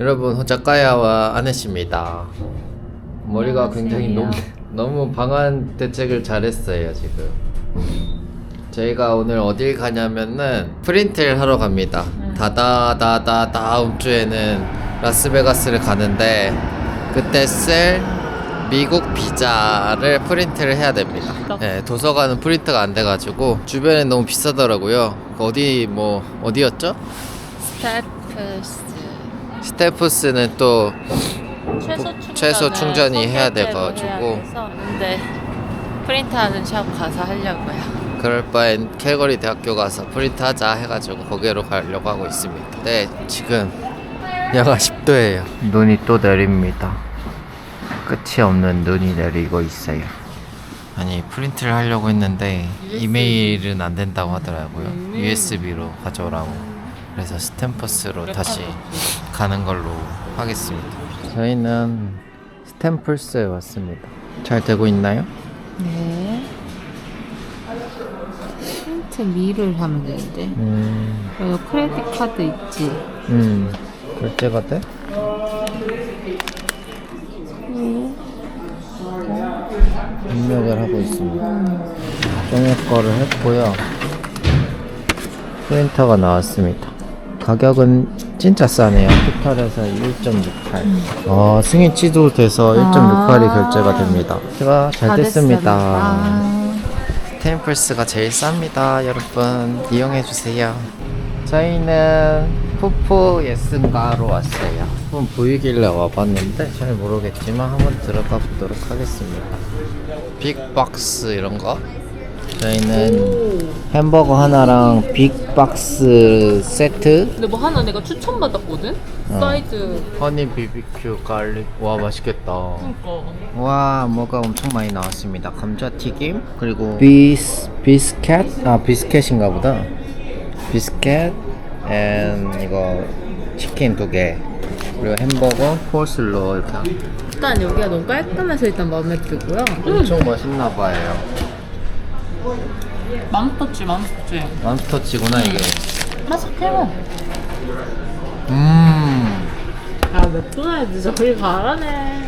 여러분 호자카야와 아네씨입니다. 머리가 굉장히 너무 너무 방한 대책을 잘했어요 지금. 저희가 오늘 어딜 가냐면은 프린트를 하러 갑니다. 다다다다 다음 주에는 라스베가스를 가는데 그때 쓸 미국 비자를 프린트를 해야 됩니다. 네, 도서관은 프린트가 안 돼가지고 주변에 너무 비싸더라고요. 어디 뭐 어디였죠? 스태프 스 스테프스는 또 최소 충전을 최소 충전이 해야 돼가지고. 근데 프린트하는 샵 가서 하려고요. 그럴 바엔 캘거리 대학교 가서 프린트하자 해가지고 거기로 가려고 하고 있습니다. 네, 지금 영하 10도예요. 눈이 또 내립니다. 끝이 없는 눈이 내리고 있어요. 아니 프린트를 하려고 했는데 이메일은 안 된다고 하더라고요. USB로 가져오라고. 그래서 스탬퍼스로 다시 가는 걸로 하겠습니다. 저희는 스탬플스에 왔습니다. 잘 되고 있나요? 네. 프린트 미를 하면 되는데 음. 여기 크레딧 카드 있지? 음, 결제가 돼? 입력을 하고 있습니다. 종일 거를 했고요. 프린터가 나왔습니다. 가격은 진짜 싸네요. 토탈에서 1.68. 아, 승인치도 돼서 1.68이 결제가 됩니다. 제가 잘 됐습니다. 템플스가 제일 쌉니다, 여러분. 이용해 주세요. 저희는 푸푸 예스가로 왔어요. 한번 보이길래 와봤는데 잘 모르겠지만 한번 들어가 보도록 하겠습니다. 빅박스 이런 거. 저희는 햄버거 하나랑 빅박스 세트. 근데 뭐 하나 내가 추천받았거든? 어. 사이즈 허니 비비큐 갈릭. 와 맛있겠다. 그니까 와 뭐가 엄청 많이 나왔습니다 감자튀김 그리고 비스 비스켓 아 비스켓인가 보다 비스켓 앤 이거 치킨 두개 그리고 햄버거 폴슬로 이렇게 일단 여기가 너무 깔끔해서 일단 마음에 들고요 엄청 맛있나 봐요 맘스터치 맘스터치 맘스터치구나 이게. 맛있해요 음. 아 맥도날드 저리 가라네.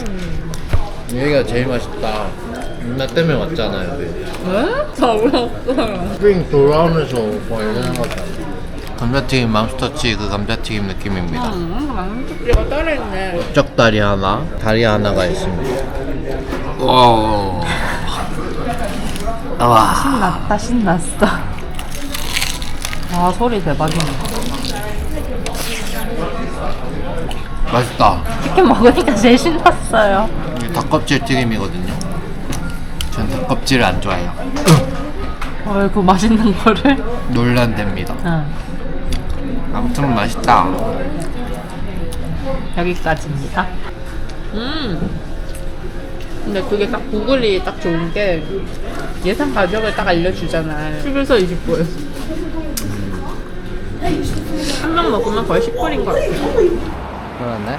여기가 제일 맛있다. 누나 때문에 왔잖아요 여기. 왜? 다 올라왔어요 스프링 돌아오면서 뭐 이런 거. 감자튀김 맘스터치 그 감자튀김 느낌입니다. 음, 맘스터치가 따로 있네. 쩍다리 하나, 다리 하나가 있습니다. 와. 와. 신났다 신났어 아 소리 대박이네 맛있다. 치킨 먹으니까 제일 신났어요 이게 닭껍질 튀김이거든요. 전 닭껍질을 안 좋아해요. 어이구 맛있는 거를 논란됩니다. 응 아무튼 맛있다. 여기까지입니다 음 근데 그게 딱 구글이 딱 좋은 게 예상 가격을 딱 알려주잖아 11서 20불 한 명 먹으면 거의 10불인 것 같아 그러네.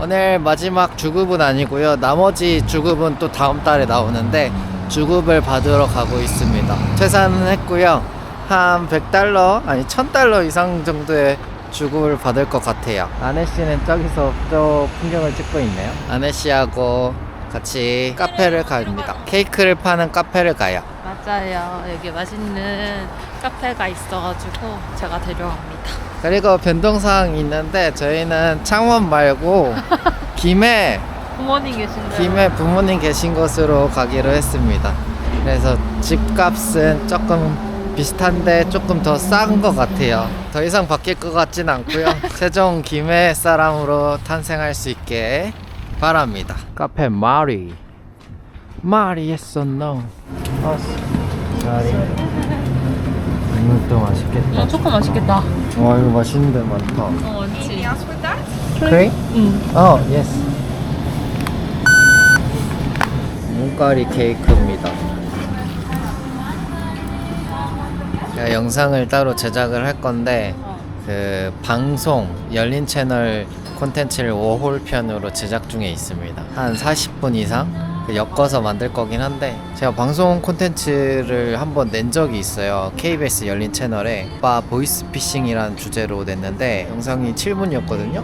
오늘 마지막 주급은 아니고요. 나머지 주급은 또 다음 달에 나오는데 주급을 받으러 가고 있습니다. 퇴사는 했고요. 한 100달러 아니 1000달러 이상 정도의 주급을 받을 것 같아요. 아내 씨는 저기서 저 풍경을 찍고 있네요. 아내 씨하고 같이 카페를 갑니다. 케이크를 파는 카페를 가요. 맞아요 여기 맛있는 카페가 있어가지고 제가 데려갑니다 그리고 변동사항이 있는데 저희는 창원 말고 김해 부모님 계신데 김에 부모님 계신 곳으로 가기로 했습니다. 그래서 집값은 조금 비슷한데 조금 더 싼 것 같아요. 더 이상 바뀔 것 같진 않고요. 세종 김해 사람으로 탄생할 수 있게 바랍니다. 카페 마리. 마리 yes or no? 어, 마리. 이것도 맛있겠다. 어, 초코 맛있겠다 와 이거 맛있는 데 많다. 어 많지 크레이? 응 어, 예스. 문가리 케이크입니다. 제가 영상을 따로 제작을 할 건데 어. 그 방송 열린 채널 콘텐츠를 5홀 편으로 제작 중에 있습니다. 한 40분 이상 엮어서 만들 거긴 한데 제가 방송 콘텐츠를 한번 낸 적이 있어요 KBS 열린 채널에 바 보이스피싱이라는 주제로 냈는데 영상이 7분이었거든요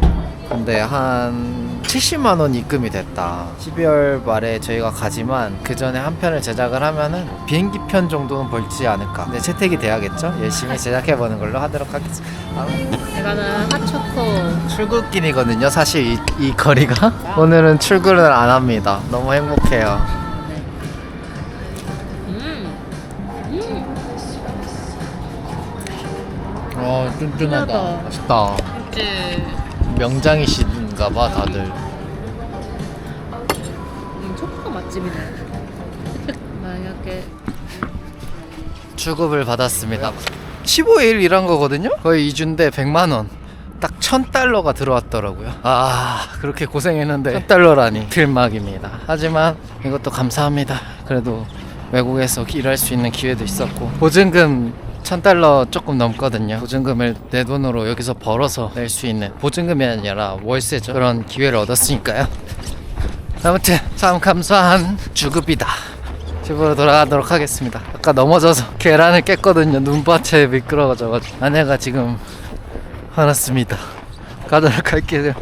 근데 한 70만 원 입금이 됐다. 12월 말에 저희가 가지만 그 전에 한 편을 제작을 하면은 비행기 편 정도는 벌지 않을까. 근데 채택이 돼야겠죠? 열심히 제작해 보는 걸로 하도록 하겠습니다. 아, 이거는 핫초코. 출근길이거든요 사실 이, 이 거리가. 오늘은 출근을 안 합니다. 너무 행복해요. 음. 음. 어 쫀쫀하다. 맛있다. 이제 명장이 신가 봐 다들. 음, 초코가 맛집이네. 만약에 주급을 받았습니다. 15일 일한 거거든요? 거의 2주인데 100만원. 딱 1000달러가 들어왔더라고요. 아 그렇게 고생했는데 1000달러라니. 필막입니다. 하지만 이것도 감사합니다. 그래도 외국에서 일할 수 있는 기회도 있었고 보증금 1000달러 조금 넘거든요 보증금을 내 돈으로 여기서 벌어서 낼 수 있는 보증금이 아니라 월세죠 그런 기회를 얻었으니까요 아무튼 참 감사한 주급이다 집으로 돌아가도록 하겠습니다. 아까 넘어져서 계란을 깼거든요. 눈밭에 미끄러워져가지고 아내가 지금 화났습니다. 가도록 할게요.